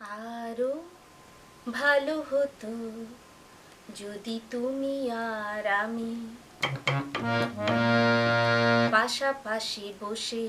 আরও ভালো হতো যদি তুমি আর আমি পাশাপাশি বসে